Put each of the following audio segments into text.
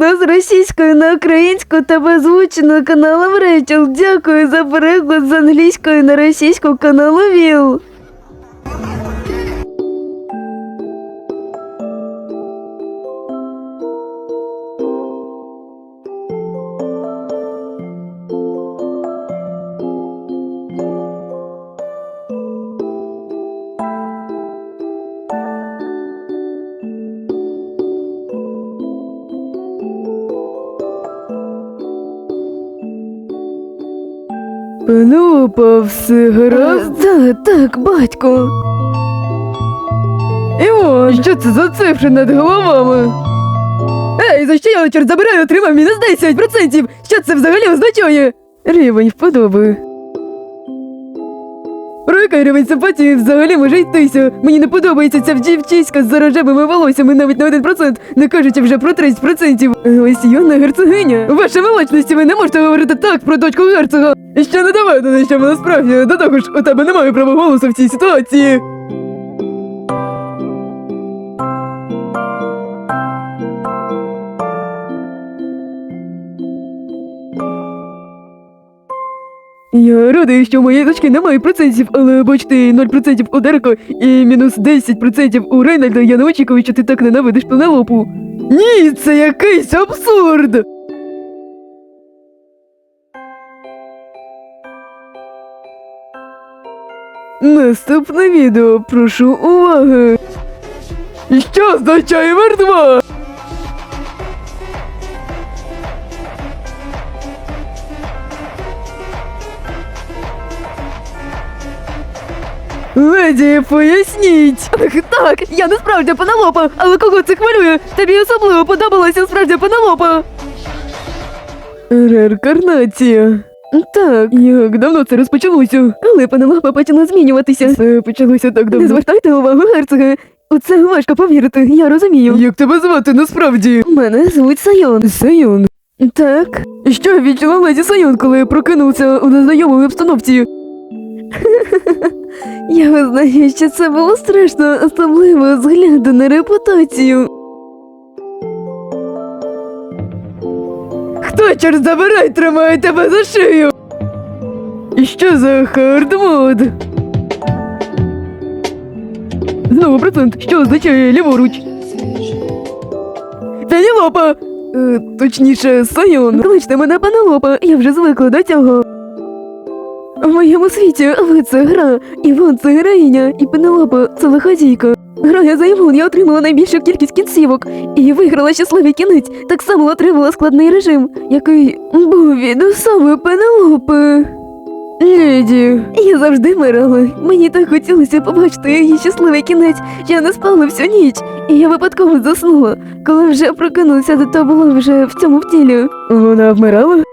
перекладу з російської на українську та озвучено каналом Рейчел. Дякую за переклад з англійської на російську каналу Віл. Пенелопа, все гаразд? Так, так, батько. Іван, що це за цифри над головами? Ей, за що я вечір забираю, отримав мінус 10%? Що це взагалі означає? Рівень вподоби. Рівень симпатії взагалі може йтися? Мені не подобається ця дівчиська з рожевими волоссями навіть на 1%, не кажучи вже про 30%. Ось Йона герцогиня. Ваша величність, ви не можете говорити так про дочку герцога. Ще не доведено, що вона справді. До того ж, у тебе немає права голосу в цій ситуації. Я радий, що у моєї дочки немає процентів, але бачите, 0% у Дерека і мінус 10% у Рейнальда, я не очікую, що ти так ненавидиш Пенелопу. Ні, це якийсь абсурд! Наступне відео, прошу уваги. Що означає мертва? Леді, поясніть. Так, так, я не справжня пенелопа, але кого це хвилює? Тобі особливо подобалася справжня пенелопа. Реінкарнація. Так, як давно це розпочалося? Але пенелопа почала змінюватися. Це почалося так давно. Не звертайте увагу, герцоге. У це важко повірити, я розумію. Як тебе звати насправді? Мене звуть Сайон. Сайон. Так. Що відчула леді Сайон, коли прокинувся у незнайомій обстановці? Я визнаю, що це було страшно, особливо з гляду на репутацію. Хто чорт забирай, тримає тебе за шию? І що за хардмод? Знову процент, що означає ліворуч. Пенелопа! Е, точніше, Сайон. Кличте мене Пенелопа, я вже звикла до цього. В моєму світі ви це гра, Іван це героїня, і Пенелопа це лиходійка. Грая за Іван я отримала найбільшу кількість кінцівок і виграла щасливий кінець. Так само отримала складний режим, який був від особи Пенелопи. Леді, я завжди мирала. Мені так хотілося побачити її щасливий кінець. Я не спала всю ніч, і я випадково заснула. Коли вже прокинулася, то була вже в цьому втілі. Вона вмирала?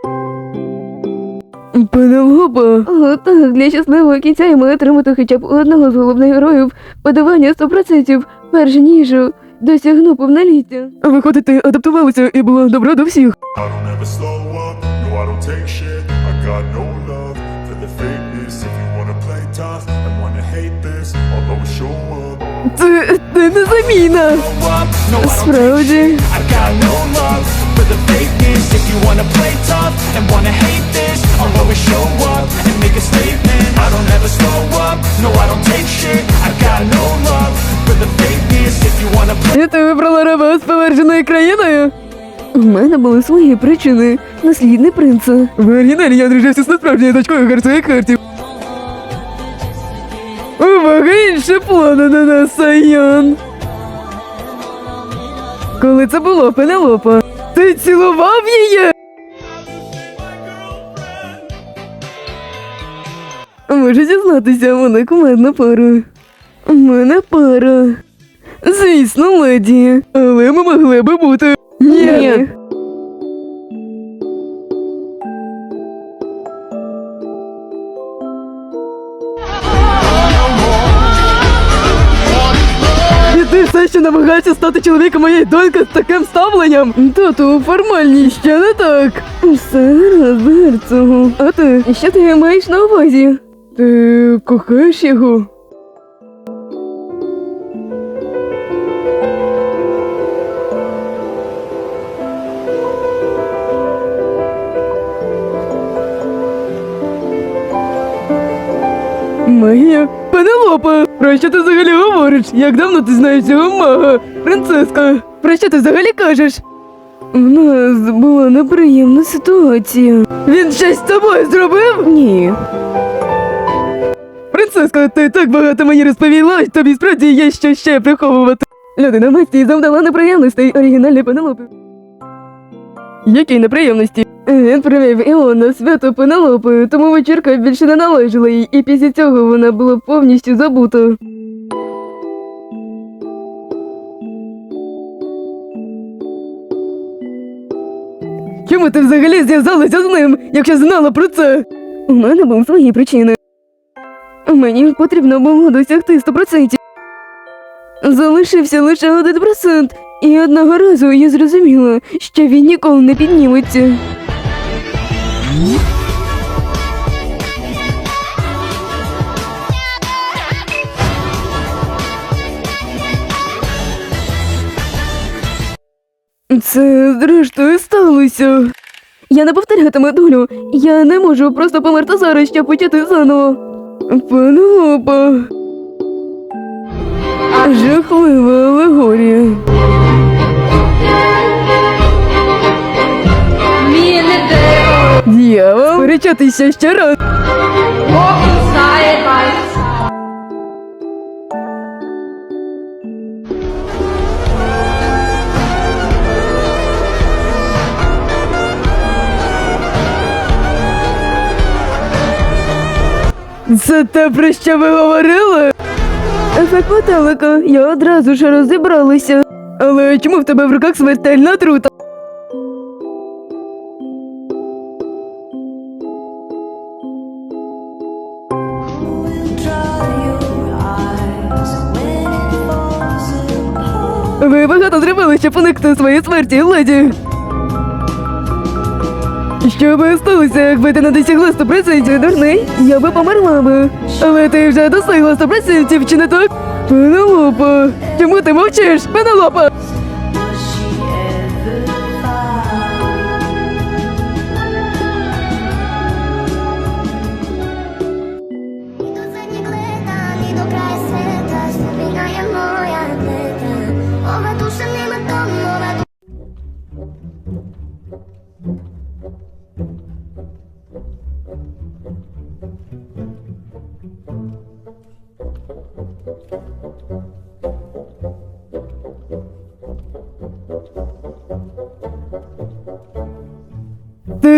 Пенелопа. О, так, для щасливого кінця я маю отримати хоча б у одного з головних героїв подавання 100%, перш ніж досягну повноліття. Виходить, адаптувалася і була добра до всіх. I don't ever slow up, no I don't take shit I got no love for the fakeness If you wanna play tough and wanna hate this I'll always show up Це, це незамінна. Справді. I got no love for the fakeness If you wanna play tough and wanna hate this I'll always show up and make a statement I don't ever slow up, no I don't take shit I got no love for the fakeness If you wanna play І ти вибрала раба з поверженою країною? У мене були свої причини. Наслідний принца. В оригіналі я одружився з насправжньою дочкою герцога Картів. Увага, інші плани на нас, Сайон. Коли це було, Пенелопа? Ти цілував її? Можу дізнатися, вона кумедна пара. У мене пара. Звісно, леді. Але ми могли би бути. Ні. Все ще намагаєшся стати чоловіком моєї доньки з таким ставленням? Тату, формальні ще не так. Все гаразд, герцогу. А ти? Що ти маєш на увазі? Ти кохаєш його? Про що ти взагалі говориш? Як давно ти знаєш цього мага? Принцеска, про що ти взагалі кажеш? У нас була неприємна ситуація. Він щось з тобою зробив? Ні. Принцеска, ти так багато мені розповіла, тобі справді є що ще приховувати. Людина масті завдала неприємностей оригінальної Пенелопи. Які неприємності? Він привів Іон свято Пенелопи, тому вечірка більше не належала їй, і після цього вона була повністю забута. Чому ти взагалі зв'язалася з ним, якщо знала про це? У мене були свої причини. Мені потрібно було досягти 100%. Залишився лише один процент, і одного разу я зрозуміла, що він ніколи не підніметься. Це зрештою сталося. Я не повторятиму долю. Я не можу просто померти зараз, щоб почати заново. Пенелопа. Жахлива алегорія. Дерево, Дьявол, перечатися ще раз. Це те, про що ви говорили? Ефект метелика, я одразу ж розібралася. Але чому в тебе в руках смертельна трута? Ви багато зробили, щоб уникнути своєї смерті, леді. Що би сталося, якби ти не досягла 100% дурний? Я би померла би. Але ти вже досягла 100% чи не так? Пенелопа, чому ти мовчиш, Пенелопа?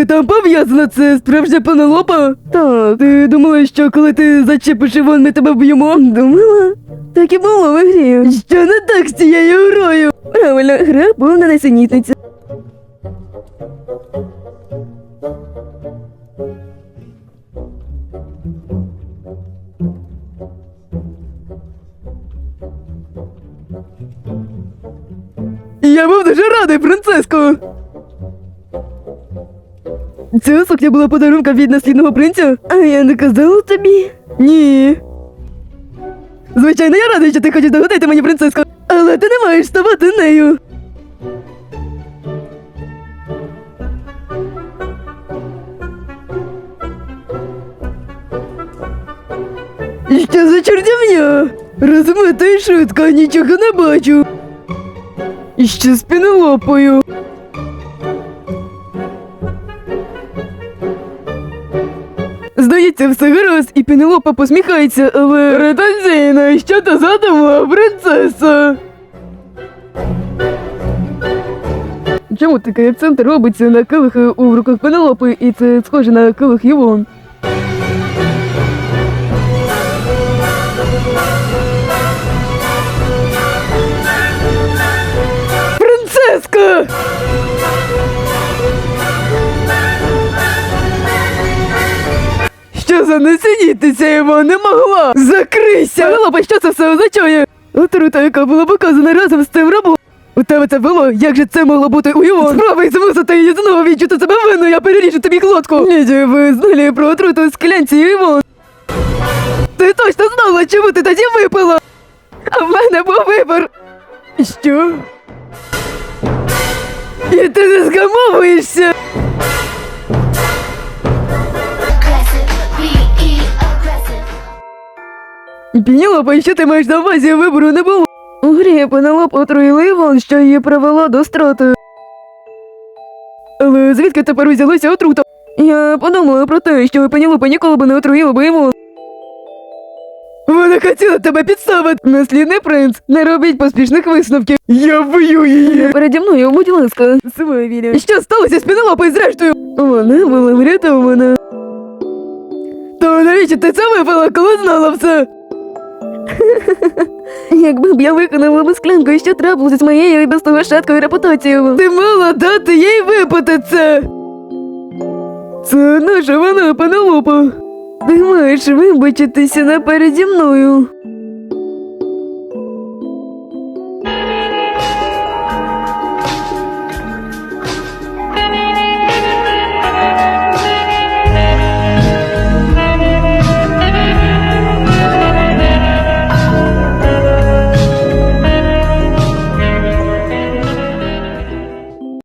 Там пов'язана, це справжня Пенелопа? Так. Ти думала, що коли ти зачепиш Івон, ми тебе вб'ємо? Думала? Так і було в грі. Що не так з цією грою? Правильно, гра повна несенітниця. Я був дуже радий, принцеско. Ця сукня була подарунком від наслідного принця? А я не казала тобі? Ні. Звичайно, я радий, що ти хочеш догодити мені, принцеско, але ти не маєш ставати нею. Що за чортівня? Розуміти і нічого не бачу. І ще з пінелопою. Здається, все гаразд, і Пенелопа посміхається, але ретензійно, що ти задумала, принцеса? Чому такий акцент робиться на килихи у руках Пенелопи, і це схоже на килих Євон? Принцеска! Що за несенітниця його не могла? Закрийся! Пенелопа, що це все означає? Отрута, яка була показана разом з цим рабом. У тебе це було? Як же це могло бути у Івон? Спробуй змусити її знову відчути себе винною, я переріжу тобі глотку. Лідію, ви знали про отруту з склянці Івон. Ти точно знала, чому ти тоді випила? А в мене був вибір. Що? І ти не згамовуєшся? І що ти маєш на увазі, вибору не було. У грі Пенелоп отруїла Іван, що її привела до страти. Але звідки тепер взялася отрута? Я подумала про те, що Пенелопа ніколи б не отруїла би Іван. Вона хотіла тебе підставити. Наслідний принц, не робіть поспішних висновків. Я вб'ю її. Переді мною, будь ласка, своє Свавілі. Що сталося з Пенелопою зрештою? Вона була врятована. То навіщо ти це випила, коли знала все? Якби б я виконала би склянку, що трапилося з моєю і без того шаткою репутацією. Ти мала дати їй випити це. Це наша вона, панелопа. Ти маєш вибачитися напереді мною.